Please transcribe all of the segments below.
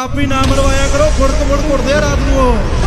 ਆਪ ਹੀ ਨਾ ਮਰਵਾਇਆ ਕਰੋ ਫੁੜਕ ਫੁੜ ਘੁੱਟਦੇ ਆ ਰਾਤ ਨੂੰ। ਉਹ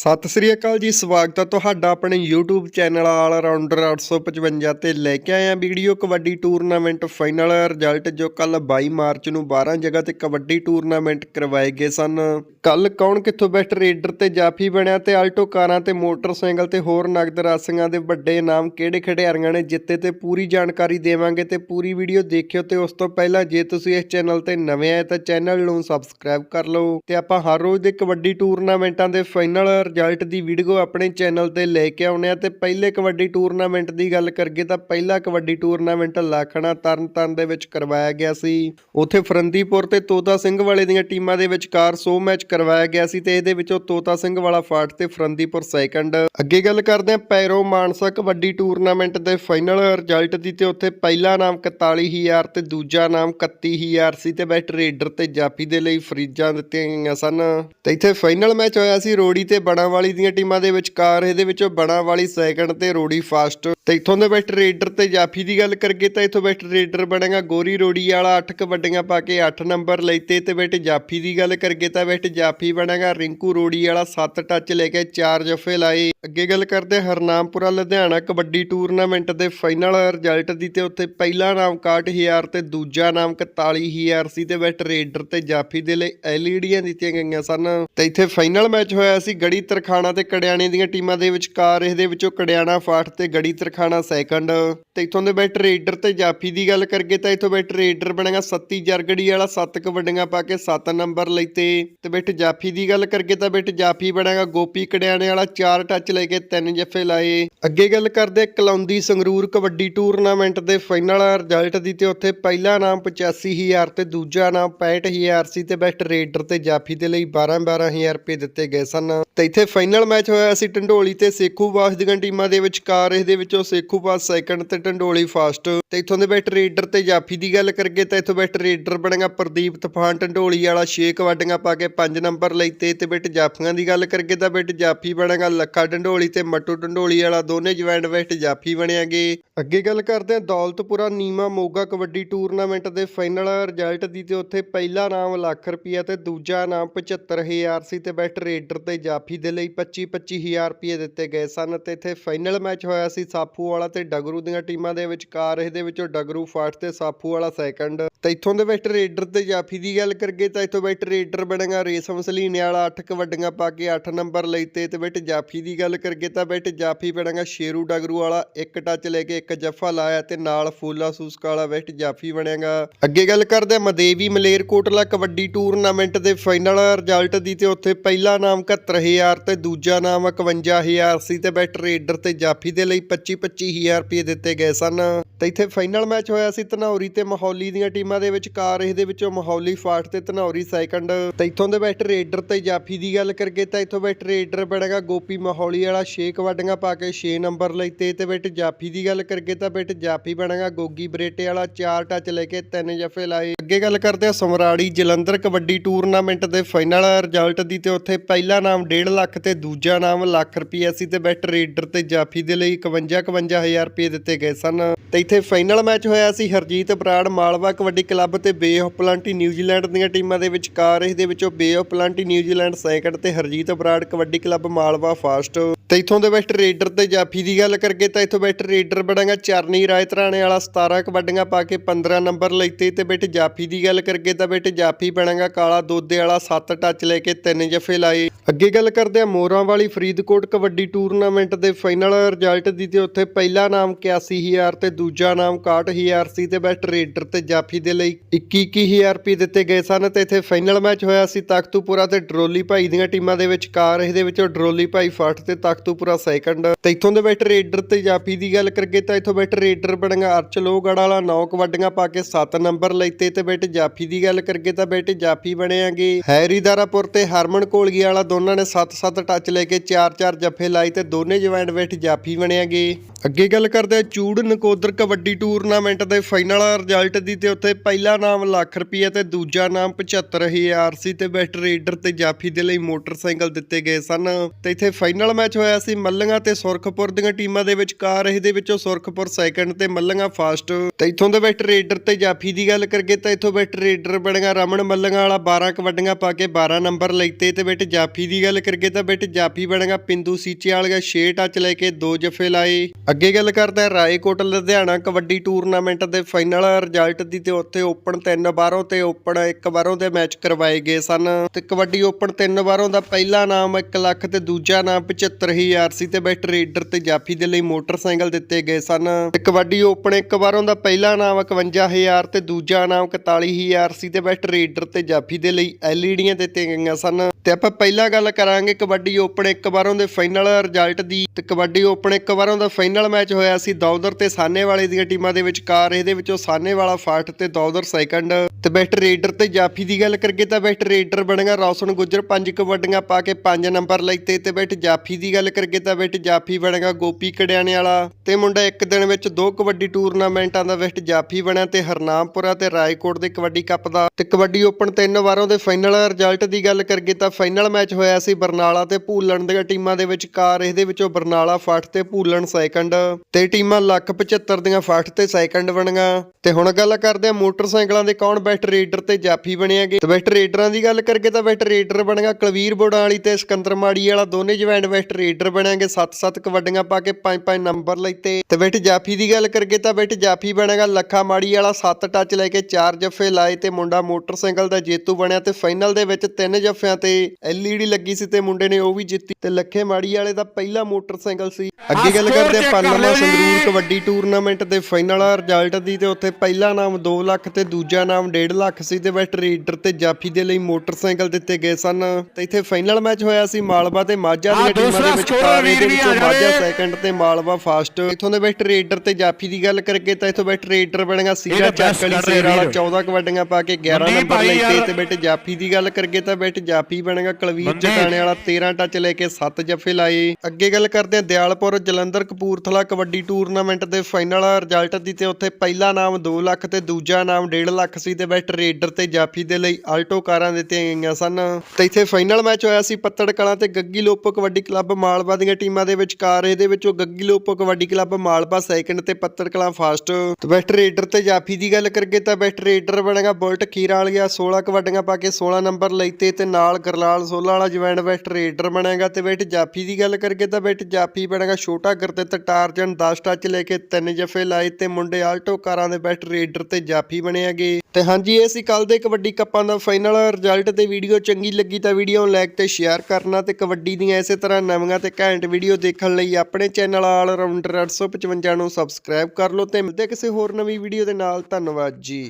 ਸਤਿ ਸ੍ਰੀ ਅਕਾਲ ਜੀ, ਸਵਾਗਤ ਹੈ ਤੁਹਾਡਾ ਆਪਣੇ YouTube ਚੈਨਲ ਆਲ ਰਾਉਂਡਰ 855 ਤੇ ਲੈ ਕੇ ਆਇਆ video kabaddi tournament final result ਜੋ ਕੱਲ 22 ਮਾਰਚ ਨੂੰ 12 ਜਗ੍ਹਾ ਤੇ ਕਬੱਡੀ ਟੂਰਨਾਮੈਂਟ ਕਰਵਾਏ ਗਏ ਸਨ। ਕੱਲ ਕੌਣ ਕਿੱਥੋਂ ਬੈਸਟ ਰੇਡਰ ਤੇ ਜਾਫੀ ਬਣਿਆ ਤੇ ਆਲਟੋ ਕਾਰਾਂ ਤੇ ਮੋਟਰਸਾਈਕਲ ਤੇ ਹੋਰ ਨਗਦ ਰਾਸੀਆਂ ਦੇ ਵੱਡੇ ਇਨਾਮ ਕਿਹੜੇ ਖਿਡਾਰੀਆਂ ਨੇ ਜਿੱਤੇ ਤੇ ਪੂਰੀ ਜਾਣਕਾਰੀ ਦੇਵਾਂਗੇ ਤੇ ਪੂਰੀ ਵੀਡੀਓ ਦੇਖਿਓ ਤੇ ਉਸ ਤੋਂ ਪਹਿਲਾਂ ਜੇ ਤੁਸੀਂ ਇਸ ਚੈਨਲ ਤੇ ਨਵੇਂ ਆਏ ਤਾਂ ਚੈਨਲ ਨੂੰ ਸਬਸਕ੍ਰਾਈਬ ਕਰ ਲਓ ਤੇ ਆਪਾਂ ਹਰ ਰੋਜ਼ ਦੇ ਕਬੱਡੀ ਟੂਰਨਾਮੈਂਟਾਂ ਦੇ ਫਾਈਨਲ ਰਿਜ਼ਲਟ ਦੀ ਵੀਡੀਓ ਆਪਣੇ ਚੈਨਲ ਤੇ ਲੈ ਕੇ ਆਉਣੇ ਆ ਤੇ ਪਹਿਲੇ ਕਬੱਡੀ ਟੂਰਨਾਮੈਂਟ ਦੀ ਗੱਲ ਕਰੀਏ ਤਾਂ ਪਹਿਲਾ ਕਬੱਡੀ ਟੂਰਨਾਮੈਂਟ ਲਾਖਣਾ ਤਰਨਤਾਰਨ ਦੇ ਵਿੱਚ ਕਰਵਾਇਆ ਗਿਆ ਸੀ। ਉੱਥੇ ਫਰੰਦੀਪੁਰ ਤੇ ਤੋਤਾ ਸਿੰਘ ਵਾਲੇ ਦੀਆਂ ਟੀਮਾਂ ਦੇ ਵਿਚਕਾਰ 100 ਮੈਚ ਕਰਵਾਇਆ ਗਿਆ ਸੀ ਤੇ ਇਹਦੇ ਵਿੱਚੋਂ ਤੋਤਾ ਸਿੰਘ ਵਾਲਾ ਫਾਟ ਤੇ ਫਰੰਦੀਪੁਰ ਸੈਕੰਡ ਅੱਗੇ ਗੱਲ ਕਰਦੇ ਹਾਂ ਪੈਰੋ ਮਾਨਸਾ ਕਬੱਡੀ ਟੂਰਨਾਮੈਂਟ ਦੇ ਫਾਈਨਲ ਰਿਜ਼ਲਟ ਦੀ ਤੇ ਉੱਥੇ ਪਹਿਲਾ ਨਾਮ 41000 ਤੇ ਦੂਜਾ ਨਾਮ 31000 ਸੀ ਤੇ ਬੈਸਟ ਰੇਡਰ ਤੇ ਜਾਫੀ ਦੇ ਲਈ ਫਰੀਜਾਂ ਦਿੱਤੀਆਂ ਗਈਆਂ ਸਨ। ਤੇ ਇੱਥੇ ਫਾਈਨਲ ਮੈਚ ਹੋਇਆ ਸੀ ਰੋੜੀ ਤੇ ਬਣਾਵਾਲੀ ਦੀਆਂ ਟੀਮਾਂ ਦੇ ਵਿਚਕਾਰ ਇਹਦੇ ਵਿੱਚੋਂ ਬਣਾਵਾਲੀ ਸੈਕੰਡ ਤੇ ਰੋੜੀ ਫਾਸਟ ਤੇ ਇੱਥੋਂ ਦੇ ਬੈਸਟ ਰੇਡਰ ਤੇ ਜਾਫੀ ਦੀ ਗੱਲ ਕਰੀਏ ਤਾਂ ਇੱਥੋਂ ਬੈਸਟ ਰੇਡਰ ਬਣੇਗਾ ਗੋਰੀ ਰੋੜੀ ਵਾਲਾ 8 ਕਬੱਡੀਆਂ ਪਾ ਕੇ 8 ਨੰਬਰ ਲੈਤੇ ਤੇ ਬੈਸਟ ਜਾਫੀ ਦੀ ਗੱਲ ਕਰੀਏ ਤਾਂ ਬੈਸਟ ਜਾਫੀ ਬਣੇਗਾ, ਰਿੰਕੂ ਰੋੜੀ ਵਾਲਾ 7 ਟੱਚ ਲੈ ਕੇ 4 ਜਫੇ ਲਾਏ। ਅੱਗੇ ਗੱਲ ਕਰਦੇ ਹਰਨਾਮਪੁਰਾ, ਲੁਧਿਆਣਾ ਕਬੱਡੀ ਟੂਰਨਾਮੈਂਟ ਦੇ ਫਾਈਨਲ ਰਿਜ਼ਲਟ ਦੀ ਤੇ ਉੱਥੇ ਪਹਿਲਾ ਨਾਮ 61000 ਤੇ ਦੂਜਾ ਨਾਮ 41000 ਸੀ ਤੇ ਬੈਸਟ ਰੇਡਰ ਤੇ ਜਾਫੀ ਦੇ ਲਈ ਐਲਈਡੀਆਂ ਦਿੱਤੀਆਂ ਗਈਆਂ ਸਨ। ਤੇ ਇੱਥੇ ਫਾਈਨਲ ਮੈਚ ਹੋਇਆ ਸੀ ਗੜੀ ਤਰਖਾਣਾ ਤੇ ਕੜਿਆਣੇ ਦੀਆਂ ਟੀਮਾਂ ਦੇ ਵਿਚਕਾਰ ਇਹਦੇ ਵਿੱਚੋਂ ਕੜਿਆਣਾ ਫਾਟ ਤੇ ਗੜੀ ਤਰਖਾਣਾ ਸੈਕੰਡ। ਤੇ ਇੱਥੋਂ ਦੇ ਬੈਸਟ ਰੇਡਰ ਤੇ ਜਾਫੀ ਦੀ ਗੱਲ ਕਰੀਏ ਤਾਂ ਇੱਥੋਂ ਬੈਸਟ ਰੇਡਰ ਬਣੇਗਾ ਸੱਤੀ ਜਰਗੜੀ ਵਾਲਾ 7 ਕਬੱਡੀਆਂ ਪਾ ਕੇ 7 ਨੰਬਰ ਲੈਤੇ ਤੇ ਬੈਸਟ ਜਾਫੀ ਦੀ ਗੱਲ ਕਰੀਏ ਤਾਂ ਬੈਸਟ ਜਾਫੀ ਬਣੇਗਾ ਗੋਪੀ ਕੜਿਆਣੇ ਵਾਲਾ 4 ਟੱਚ ਲੈ ਕੇ 3 ਜੱਫੇ ਲਾਏ। ਅੱਗੇ ਗੱਲ ਕਰਦੇ ਕਲੌਂਦੀ ਸੰਗਰੂਰ ਕਬੱਡੀ ਟੂਰਨਾਮੈਂਟ ਦੇ ਫਾਈਨਲ ਰਿਜ਼ਲਟ ਦੀ ਤੇ ਉੱਥੇ ਪਹਿਲਾ ਨਾਮ 85000 ਤੇ ਦੂਜਾ ਨਾਮ 65000 ਸੀ ਤੇ ਬੈਸਟ ਰੇਡਰ ਤੇ ਜਾਫੀ ਦੇ ਲਈ 12 12000 ਰੁਪਏ ਦਿੱਤੇ ਗਏ ਸਨ। ਤੇ ਇੱਥੇ ਫਾਈਨਲ ਮੈਚ ਹੋਇਆ ਸੀ ਢੰਡੋਲੀ ਤੇ ਸੇਖੂਬਾਸ ਦੀਆਂ ਟੀਮਾਂ ਦੇ ਵਿਚਕਾਰ। ਇਹਦੇ ਵਿੱਚੋਂ ਸੇਖੂਬਾਸ ਸੈਕੰਡ ਤੇ ਢੰਡੋਲੀ ਫਾਸਟ ਤੇ ਇੱਥੋਂ ਦੇ ਬੈਸਟ ਰੇਡਰ ਤੇ ਜਾਫੀ ਦੀ ਗੱਲ ਕਰੀਏ ਤਾਂ ਇੱਥੋਂ ਬੈਸਟ ਰੇਡਰ ਬਣੇਗਾ ਪ੍ਰਦੀਪ ਤੂਫਾਨ। ਢੰਡੋਲੀ ਵਾਲਾ 6 ਕਬੱਡੀਆਂ ਪਾ ਕੇ 5 ਨੰਬਰ ਲਈ ਤੇ ਬੈਸਟ ਜਾਫੀਆਂ ਦੀ ਗੱਲ ਕਰੀਏ ਤਾਂ ਬੈਸਟ ਜਾਫੀ ਬਣੇਗਾ ਲੱਖਾ ਢੰਡੋਲੀ ਤੇ ਮੱਟੂ ਢੰਡੋਲੀ ਵਾਲਾ। ਦੋਨੇ ਜੁਆਇੰਟ ਬੈਸਟ ਜਾਫੀ ਬਣਿਆਗੇ। ਅੱਗੇ ਗੱਲ ਕਰਦੇ ਹਾਂ ਦੌਲਤਪੁਰਾ ਨੀਮਾ ਮੋਗਾ ਕਬੱਡੀ ਟੂਰਨਾਮੈਂਟ ਦੇ ਫਾਈਨਲ ਰਿਜ਼ਲਟ ਦੀ ਤੇ ਉੱਥੇ ਪਹਿਲਾ ਨਾਮ ਲੱਖ ਰੁਪਈਆ ਤੇ ਦੂਜਾ ਨਾਮ 75000 ਸੀ ਤੇ ਬੈਸਟ ਰੇਡਰ ਤੇ ਜਾਫੀ ਦੇ ਲਈ 25 25000 ਰੁਪਏ ਦਿੱਤੇ ਗਏ ਸਨ ਤੇ ਇੱਥੇ ਫਾਈਨਲ ਮੈਚ ਹੋਇਆ ਸੀ ਸਾਫੂ ਵਾਲਾ ਤੇ ਡਗਰੂ ਦੀਆਂ ਟੀਮਾਂ ਦੇ ਵਿਚਕਾਰ, ਇਹਦੇ ਵਿੱਚੋਂ ਡਗਰੂ ਫਸਟ ਤੇ ਸਾਫੂ ਵਾਲਾ ਸੈਕੰਡ। ਤੇ ਇੱਥੋਂ ਦੇ ਬੈਸਟ ਰੇਡਰ ਤੇ ਜਾਫੀ ਦੀ ਗੱਲ ਕਰੀਏ ਤਾਂ ਇੱਥੋਂ ਬੈਸਟ ਰੇਡਰ ਬਣੇਗਾ ਰੇਸ਼ਮ ਸਲੀਨੇ ਵਾਲਾ 8 ਕਬੱਡੀਆਂ ਪਾ ਕੇ 8 ਨੰਬਰ ਲੈਤੇ ਤੇ ਬੈਸਟ ਜਾਫੀ ਦੀ ਗੱਲ ਕਰੀਏ ਤਾਂ ਬੈਸਟ ਜਾਫੀ ਬਣੇਗਾ ਸ਼ੇਰੂ ਡਗਰੂ ਵਾਲਾ ਇੱਕ ਟੱਚ ਲੈ ਕੇ ਇੱਕ ਜੱਫਾ ਲਾਇਆ ਤੇ ਨਾਲ ਫੂਲਾ ਸੂਸਕਾ ਵਾਲਾ ਬੈਸਟ ਜਾਫੀ ਬਣੇਗਾ ਅੱਗੇ ਗੱਲ ਕਰਦੇ ਮਦੇਵੀ ਮਲੇਰਕੋਟਲਾ ਕਬੱਡੀ ਟੂਰਨਾਮੈਂਟ ਦੇ ਫਾਈਨਲ ਰਿਜ਼ਲਟ ਦੀ ਤੇ ਉੱਥੇ ਪਹਿਲਾ ਨਾਮ 71000 ਤੇ ਦੂਜਾ ਨਾਮ 51000 ਸੀ ਤੇ ਬੈਸਟ ਰੇਡਰ ਤੇ ਜਾਫੀ ਦੇ ਲਈ 25 25000 ਰੁਪਏ ਦਿੱਤੇ ਗਏ ਸਨ। ਤੇ ਇੱਥੇ ਫਾਈਨਲ ਮੈਚ ਹੋਇਆ ਸੀ ਧਨੌਰੀ ਤੇ ਮਹੌਲੀ ਦੀਆਂ ਟੀਮਾਂ ਦੇ ਵਿਚਕਾਰ ਦੇ ਵਿੱਚੋਂ ਮਹੌਲੀ ਫਾਟ ਤੇ ਧਨੌਰੀ ਸੈਕੰਡ। ਤੇ ਇੱਥੋਂ ਦੇ ਬੈਸਟ ਰੇਡਰ ਤੇ ਜਾਫੀ ਦੀ ਗੱਲ ਕਰੀਏ ਤਾਂ ਇੱਥੋਂ ਬੈਸਟ ਰੇਡਰ ਬਣੇਗਾ ਗੋਪੀ ਮਹੌਲੀ ਵਾਲਾ 6 ਕਬੱਡੀਆਂ ਪਾ ਕੇ 6 ਨੰਬਰ ਲੈਤੇ ਤੇ ਬੈਸਟ ਜਾਫੀ ਦੀ ਗੱਲ ਕਰੀਏ ਤਾਂ ਬੈਸਟ ਜਾਫੀ ਬਣੇਗਾ ਗੋਗੀ ਬਰੇਟੇ ਵਾਲਾ 4 ਟੱਚ ਲੈ ਕੇ 3 ਜਫੇ ਲਾਏ। ਅੱਗੇ ਗੱਲ ਕਰਦੇ ਆ ਸਮਰਾੜੀ ਜਲੰਧਰ ਕਬੱਡੀ ਟੂਰਨਾਮੈਂਟ ਦੇ ਫਾਈਨਲ ਰਿਜ਼ਲਟ ਦੀ ਤੇ ਉੱਥੇ ਪਹਿਲਾ ਨਾਮ 1.5 ਲੱਖ ਤੇ ਦੂਜਾ ਨਾਮ ਲੱਖ ਰੁਪਈਆ ਸੀ ਤੇ ਬੈਸਟ ਰੇਡਰ ਤੇ ਜਾਫੀ ਦੇ ਲਈ 51 51000 ਰੁਪਏ ਦਿੱਤੇ ਗਏ ਸਨ। ਤੇ ਇੱਥੇ ਫਾਈਨਲ ਮੈਚ ਹੋਇਆ ਸੀ ਹਰਜੀਤ ਬਰਾੜ ਮਾਲਵਾ ਕਬੱਡੀ ਕਲੱਬ ਤੇ ਬੇ ਆਫ ਪਲਾਂਟੀ ਨਿਊਜ਼ੀਲੈਂਡ ਦੀਆਂ ਟੀਮਾਂ ਦੇ ਵਿਚਕਾਰ ਇਸ ਦੇ ਵਿੱਚੋਂ Bay of Plenty New Zealand second ਤੇ ਹਰਜੀਤ ਬਰਾੜ ਕਬੱਡੀ ਕਲੱਬ, ਮਾਲਵਾ ਫਾਸਟ ਤੇ ਇਥੋਂ ਦੇ ਬੈਸਟ ਰੇਡਰ ਤੇ ਜਾਫੀ ਦੀ ਗੱਲ ਕਰੀਏ ਤਾਂ ਇਥੋਂ ਬੈਸਟ ਰੇਡਰ ਬਣਾਗਾ ਚਰਨੀ ਰਾਏ ਧਰਾਣੇ ਵਾਲਾ 17 ਕਬੱਡੀਆਂ ਪਾ ਕੇ 15 ਨੰਬਰ ਲੈਤੇ ਤੇ ਬੈਟ ਜਾਫੀ ਦੀ ਗੱਲ ਕਰੀਏ ਤਾਂ ਬੈਟ ਜਾਫੀ ਬਣਾਗਾ ਕਾਲਾ ਦੋਦੇ ਵਾਲਾ 7 ਟੱਚ ਲੈ ਕੇ 3 ਜਫੇ ਲਾਏ। ਅੱਗੇ ਗੱਲ ਕਰਦੇ ਆ ਮੋਰਾਂ ਵਾਲੀ ਫਰੀਦਕੋਟ ਕਬੱਡੀ ਟੂਰਨਾਮੈਂਟ ਦੇ ਫਾਈਨਲ ਰਿਜ਼ਲਟ ਦੀ ਤੇ ਉੱਥੇ ਪਹਿਲਾ ਨਾਮ 81000 ਤੇ ਦੂਜਾ ਨਾਮ 61000 ਸੀ ਤੇ ਬੈਸਟ ਰੇਡਰ ਤੇ ਜਾਫੀ ਦੇ ਲਈ 21000 ਰੁਪਏ ਦਿੱਤੇ ਗਏ ਸਨ ਤੇ ਇੱਥੇ ਫਾਈਨਲ ਮੈਚ ਹੋਇਆ ਸੀ ਤਖਤੂਪੁਰਾ ਤੇ ਡਰੋਲੀ ਭਾਈ ਦੀਆਂ ਟੀਮਾਂ ਦੇ ਵਿਚਕਾਰ, ਇਹਦੇ ਵਿੱਚੋਂ ਡਰੋਲੀ ਭਾਈ ਫਸਟ ਤੇ ਤਖਤੂਪੁਰਾ ਸੈਕੰਡ ਤੇ ਇੱਥੋਂ ਦੇ ਬੈਟ ਰੇਡਰ ਤੇ ਜਾਫੀ ਦੀ ਗੱਲ ਕਰੀਏ ਤਾਂ ਇੱਥੋਂ ਬੈਟ ਰੇਡਰ ਬਣੇਗਾ ਅਰਚ ਲੋਹਗੜ੍ਹ ਵਾਲਾ 9 ਕਬੱਡੀਆਂ ਪਾ ਕੇ 7 ਨੰਬਰ ਲੈਤੇ ਤੇ ਬੈਟ ਜਾਫੀ ਦੀ ਗੱਲ ਕਰੀਏ ਤਾਂ ਬੈਟ ਜਾਫੀ ਬਣੇਆਂਗੇ ਹੈਰੀਦਾਰਾਪੁਰ ਤੇ ਹਰਮਨ ਕੋਲਗੀ ਵਾਲਾ ਦੋਨਾਂ ਨੇ 7-7 ਟੱਚ ਲੈ ਕੇ 4-4 ਜੱਫੇ ਲਾਈ ਤੇ ਦੋਨੇ ਜੁਆਇੰਟ ਬੈਟ ਜਾਫੀ ਬਣੇਆਂਗੇ ਅੱਗੇ ਗੱਲ ਕਰਦੇ ਆ ਚੂੜ ਨਕੋਦਰ ਕਬੱਡੀ ਟੂਰਨਾਮੈਂਟ ਦੇ ਫਾਈਨਲ ਰਿਜ਼ਲਟ ਦੀ ਤੇ ਉੱਥੇ ਪਹਿਲਾ ਨਾਮ ਲੱਖ ਰੁਪਏ ਤੇ ਦੂਜਾ ਨਾਮ 75000 ਸੀ ਤੇ ਬੈਸਟ ਰੇਡਰ ਤੇ ਜਾਫੀ ਦੇ ਲਈ ਮੋਟਰਸਾਈਕਲ ਦਿੱਤੇ ਗਏ ਸਨ। ਤੇ ਇੱਥੇ ਫਾਈਨਲ ਮੈਚ ਹੋਇਆ ਸੀ ਮੱਲੀਆਂ ਤੇ ਸੁਰਖਪੁਰ ਦੀਆਂ ਟੀਮਾਂ ਦੇ ਵਿਚਕਾਰ। ਇਹਦੇ ਵਿੱਚੋਂ ਸੁਰਖਪੁਰ ਸੈਕੰਡ ਤੇ ਮੱਲੀਆਂ ਫਾਸਟ। ਤੇ ਇੱਥੋਂ ਦੇ ਬੈਸਟ ਰੇਡਰ ਤੇ ਜਾਫੀ ਦੀ ਗੱਲ ਕਰਗੇ ਤਾਂ ਇੱਥੋਂ ਬੈਸਟ ਰੇਡਰ ਬਣਿਆ ਰਮਨ ਮੱਲੀਆਂ ਵਾਲਾ 12 ਕਬੱਡੀਆਂ ਪਾ ਕੇ 12 ਨੰਬਰ ਲੈਤੇ ਤੇ ਬੈਟ ਜਾਫੀ ਦੀ ਗੱਲ ਕਰਗੇ ਤਾਂ ਬੈਟ ਜਾਫੀ ਬਣੇਗਾ ਪਿੰਦੂ ਸੀਚੇ ਵਾਲੀਆ 6 ਟੱਚ ਲੈ ਕੇ ਦੋ ਜਫੇ ਲਾਏ। ਅੱਗੇ ਗੱਲ ਕਰਦਾ ਹੈ, ਰਾਏਕੋਟ, ਲੁਧਿਆਣਾ ਕਬੱਡੀ ਟੂਰਨਾਮੈਂਟ ਦੇ ਫਾਈਨਲ ਰਿਜ਼ਲਟ ਦੀ ਤੇ ਉੱਥੇ ਓਪਨ ਤਿੰਨ ਬਾਰੋਂ ਤੇ ਓਪਨ ਇੱਕ ਬਾਰੋਂ ਦੇ ਮੈਚ ਕਰਵਾਏ ਗਏ ਸਨ। ਤੇ ਕਬੱਡੀ ਓਪਨ ਤਿੰਨ ਬਾਰੋਂ ਦਾ ਪਹਿਲਾ ਨਾਮ 1 ਲੱਖ ਤੇ ਦੂਜਾ ਨਾਮ 75000 ਸੀ ਤੇ ਬੈਸਟ ਰੇਡਰ ਤੇ ਜਾਫੀ ਦੇ ਲਈ ਮੋਟਰਸਾਈਕਲ ਦਿੱਤੇ ਗਏ ਸਨ। ਤੇ ਕਬੱਡੀ ਓਪਨ ਇੱਕ ਬਾਰੋਂ ਦਾ ਪਹਿਲਾ ਨਾਮ 51000 ਤੇ ਦੂਜਾ ਨਾਮ 41000 ਸੀ ਤੇ ਬੈਸਟ ਰੇਡਰ ਤੇ ਜਾਫੀ ਦੇ ਲਈ ਐਲਈਡੀਆਂ ਦਿੱਤੀਆਂ ਗਈਆਂ ਸਨ। ਤੇ ਆਪਾਂ ਪਹਿਲਾਂ ਗੱਲ ਕਰਾਂਗੇ ਕਬੱਡੀ ਓਪਨ ਇੱਕ ਵਾਰੋਂ ਦੇ ਫਾਈਨਲ ਰਿਜ਼ਲਟ ਦੀ। ਤੇ ਕਬੱਡੀ ਓਪਨ ਇੱਕ ਵਾਰੋਂ ਦਾ ਫਾਈਨਲ ਮੈਚ ਹੋਇਆ ਸੀ ਦੌਦਰ ਤੇ ਸਾਨੇਵਾਲੇ ਦੀਆਂ ਟੀਮਾਂ ਦੇ ਵਿਚਕਾਰ। ਇਹਦੇ ਵਿੱਚੋਂ ਸਾਨੇਵਾਲਾ ਫਸਟ ਤੇ ਦੌਦਰ ਸੈਕੰਡ ਤੇ ਬੈਸਟ ਰੇਡਰ ਤੇ ਜਾਫੀ ਦੀ ਗੱਲ ਕਰੀਏ ਤਾਂ ਬੈਸਟ ਰੇਡਰ ਬਣੇਗਾ ਰੌਸ਼ਨ ਗੁੱਜਰ, ਪੰਜ ਕਬੱਡੀਆਂ ਪਾ ਕੇ ਪੰਜ ਨੰਬਰ ਲੈਤੇ ਤੇ ਬੈਸਟ ਜਾਫੀ ਦੀ ਗੱਲ ਕਰੀਏ ਤਾਂ ਬੈਸਟ ਜਾਫੀ ਬਣੇਗਾ ਗੋਪੀ ਕੜਿਆਣੇ ਵਾਲਾ ਤੇ ਮੁੰਡਾ ਇੱਕ ਦਿਨ ਵਿੱਚ ਦੋ ਕਬੱਡੀ ਟੂਰਨਾਮੈਂਟਾਂ ਦਾ ਬੈਸਟ ਜਾਫੀ ਬਣਿਆ ਤੇ ਹਰਨਾਮਪੁਰਾ ਤੇ ਰਾਏਕੋਟ ਦੇ ਕਬੱਡੀ ਕੱਪ ਦਾ। ਤੇ ਕਬੱਡੀ ਓਪਨ ਤਿੰਨ ਵਾਰਾਂ ਦੇ ਫਾਈਨਲ ਰਿਜ਼ਲਟ ਦੀ ਗੱਲ ਕਰੀਏ ਤਾਂ ਫਾਈਨਲ ਮੈਚ ਹੋਇਆ ਸੀ ਬਰਨਾਲਾ ਤੇ ਭੂਲਣ ਦੀਆਂ ਟੀਮਾਂ ਦੇ ਵਿਚਕਾਰ। ਇਹਦੇ ਵਿੱਚੋਂ ਬਰਨਾਲਾ ਫਸਟ ਤੇ ਭੂਲਣ ਸੈਕੰਡ ਤੇ ਟੀਮਾਂ ਲੱਖ 75 ਦੀਆਂ ਫਸਟ ਤੇ ਸੈਕੰਡ ਬਣੀਆਂ। ਤੇ ਹੁਣ ਗੱਲ ਕਰਦੇ ਆ ਮੋਟਰਸਾਈਕਲਾਂ ਦੇ ਕੌਣ ਬੈਸਟ ਰੇਡਰ ਤੇ ਜਾਫੀ ਬਣਿਆਗੇ ਤੇ ਬੈਸਟ ਰੇਡਰਾਂ ਦੀ ਗੱਲ ਕਰਕੇ ਤਾਂ ਬੈਸਟ ਰੇਡਰ ਬਣੇਗਾ ਕੁਲਵੀਰ ਬੋੜਾਂ ਵਾਲੀ ਤੇ ਸਿਕੰਦਰ ਮਾੜੀ ਵਾਲਾ। ਦੋਨੇ ਜਵੈਂਟ ਬੈਸਟ ਰੇਡਰ ਬਣਾਂਗੇ 7-7 ਕਬੱਡੀਆਂ ਪਾ ਕੇ 5-5 ਨੰਬਰ ਲੈਤੇ ਤੇ। ਬੈਸਟ ਜਾਫੀ ਦੀ ਗੱਲ ਕਰਕੇ ਤਾਂ ਬੈਸਟ ਜਾਫੀ ਬਣੇਗਾ ਲੱਖਾ ਮਾੜੀ ਵਾਲਾ। 7 ਟੱਚ ਲੈ ਕੇ 4 ਜੱਫੇ ਲਾਏ ਤੇ ਮੁੰਡਾ ਮੋਟਰਸਾਈਕਲ ਦਾ ਜੇਤੂ ਬਣਿਆ ਤੇ ਫਾਈਨਲ ਦੇ ਵਿੱਚ ਤਿੰਨ ਜੱਫਿਆਂ ਤੇ ਐਲਈਡੀ ਲੱਗੀ ਸੀ ਤੇ ਮੁੰਡੇ ਨੇ ਉਹ ਵੀ ਜਿੱਤੀ। ਤੇ ਲੱਖੇ ਮਾੜੀ ਵਾਲੇ ਦਾ ਪਹਿਲਾ ਮੋਟਰਸਾਈਕਲ ਸੀ। ਅੱਗੇ ਗੱਲ ਕਰਦੇ ਆ ਪਾਲਮਾ ਸੰਗਰੂਰ ਕਬੱਡੀ ਟੂਰਨਾਮੈਂਟ ਦੇ ਫਾਈਨਲ ਰਿਜ਼ਲਟ ਦੀ ਤੇ ਉੱਥੇ ਪਹਿਲਾ ਨਾਮ 2 ਲੱਖ ਤੇ ਦੂਜਾ ਨਾਮ 1.5 ਲੱਖ ਸੀ ਤੇ ਬੈਸਟ ਰੇਡਰ ਤੇ ਜਾਫੀ ਦੇ ਲਈ ਮੋਟਰਸਾਈਕਲ ਦਿੱਤੇ ਗਏ ਸਨ। ਤੇ ਇੱਥੇ ਫਾਈਨਲ ਮੈਚ ਹੋਇਆ ਸੀ ਮਾਲਵਾ ਤੇ ਮਾਝਾ ਦੀਆਂ ਟੀਮਾਂ ਦੇ ਵਿੱਚ ਇਹਦੇ ਵਿੱਚੋਂ ਮਾਝਾ ਸੈਕੰਡ ਤੇ ਮਾਲਵਾ ਫਾਸਟ ਇਥੋਂ ਦੇ ਬੈਸਟ ਰੇਡਰ ਤੇ ਜਾਫੀ ਦੀ ਗੱਲ ਕਰਕੇ ਤਾਂ ਇਥੋਂ ਬੈਸਟ ਰੇਡਰ ਬਣੇਗਾ ਸੀਰਾ ਚੱਕ ਵਾਲੀ ਸੇਰ ਵਾਲਾ 14 ਕਬੱਡੀਆਂ ਪਾ ਕੇ 11 ਨੰਬਰ ਲੈ ਕੇ ਤੇ ਬੈਟ ਜਾਫੀ ਦੀ ਗੱਲ ਕਰਕੇ ਤਾਂ ਬੈਟ ਜਾਫੀ ਬਣੇਗਾ ਕੁਲਵੀਰ ਚਟਾਣੇ ਵਾਲਾ 13 ਟੱਚ ਲੈ ਕੇ 7 ਜੱਫੇ ਲਾਏ। ਅੱਗੇ ਗੱਲ ਕਰਦੇ ਆ ਦਿਆਲਪੁਰ ਜਲੰਧਰ ਕਪੂਰਥਲਾ ਕਬੱਡੀ ਟੂਰਨਾਮੈਂਟ ਦੇ ਫਾਈਨਲ ਰਿਜ਼ਲਟ ਦੀ ਤੇ ਉੱਥੇ ਪਹਿਲਾ ਨਾਮ 2 ਲੱਖ ਤੇ ਦੂਜਾ ਨਾਮ 1.5 ਲੱਖ ਸੀ ਤੇ ਬੈਸਟ ਰੇਡਰ ਤੇ ਜਾਫੀ ਦੇ ਲਈ ਆਲਟੋ ਕਾਰਾਂ ਦਿੱਤੀਆਂ ਗਈਆਂ ਸਨ। ਤੇ ਇੱਥੇ ਫਾਈਨਲ ਮੈਚ ਹੋਇਆ ਸੀ ਪੱਤੜ ਕਲਾਂ ਤੇ ਗੱਗੀ ਲੋਪੋ ਕਬੱਡੀ ਕਲੱਬ ਮਾਲਵਾ ਦੀਆਂ ਟੀਮਾਂ ਦੇ ਵਿਚਕਾਰ। ਇਹਦੇ ਵਿੱਚੋਂ ਗੱਗੀ ਲੋਪੋ ਕਬੱਡੀ ਕਲੱਬ ਮਾਲਵਾ ਸੈਕਿੰਡ ਤੇ ਪੱਤੜ ਕਲਾਂ ਫਾਸਟ। ਤੇ ਬੈਸਟ ਰੇਡਰ ਤੇ ਜਾਫੀ ਦੀ ਗੱਲ ਕਰਗੇ ਤਾਂ ਬੈਸਟ ਰੇਡਰ ਬਣੇਗਾ ਬੁਲਟ ਖੀਰਾ ਵਾਲੀਆ। 16 ਕਬੱਡੀਆਂ ਪਾ ਕੇ 16 ਨੰਬਰ ਲੈਤੇ ਤੇ ਨਾਲ ਗਰਲਾਲ ਸੋਲਾ ਵਾਲਾ ਜਵੈਂਟ ਬੈਸਟ ਰੇਡਰ ਬਣੇਗਾ। ਤੇ ਬੈਸਟ ਜਾਫੀ ਦੀ ਗੱਲ ਕਰਗੇ ਤਾਂ ਬੈਸਟ ਜਾਫੀ ਬਣੇਗਾ ਛੋਟਾ ਗੁਰਤੇ ਤੇ ਟਾਰਜਨ 10 ਟੱਚ ਲੈ ਕੇ ਤਿੰਨ ਜਫੇ ਲਾਏ ਤੇ ਮੁੰਡੇ ਆਲਟੋ ਕਾਰਾਂ ਦੇ ਬੈਸਟ ਰੇਡਰ ਤੇ ਜਾਫੀ ਬਣੇਗੇ ਤੇ ਹਾਂਜੀ, ਇਹ ਸੀ ਕੱਲ ਦੇ ਕਬੱਡੀ ਕੱਪਾਂ ਦਾ ਫਾਈਨਲ ਰਿਜ਼ਲਟ ਤੇ ਵੀਡੀਓ ਚੰਗੀ ਲੱਗੀ ਤਾਂ ਵੀਡੀਓ ਨੂੰ ਲਾਈਕ ਤੇ ਸ਼ੇਅਰ ਕਰਨਾ ਤੇ ਕਬੱਡੀ ਦੀਆਂ ਇਸੇ ਤਰ੍ਹਾਂ ਨਵੀਆਂ ਤੇ ਘੈਂਟ ਵੀਡੀਓ ਦੇਖਣ ਲਈ ਆਪਣੇ ਚੈਨਲ ਆਲ ਰਾਉਂਡਰ 855 ਨੂੰ ਸਬਸਕ੍ਰਾਈਬ ਕਰ ਲਓ ਤੇ ਮਿਲਦੇ ਕਿਸੇ ਹੋਰ ਨਵੀਂ ਵੀਡੀਓ ਦੇ ਨਾਲ। ਧੰਨਵਾਦ ਜੀ।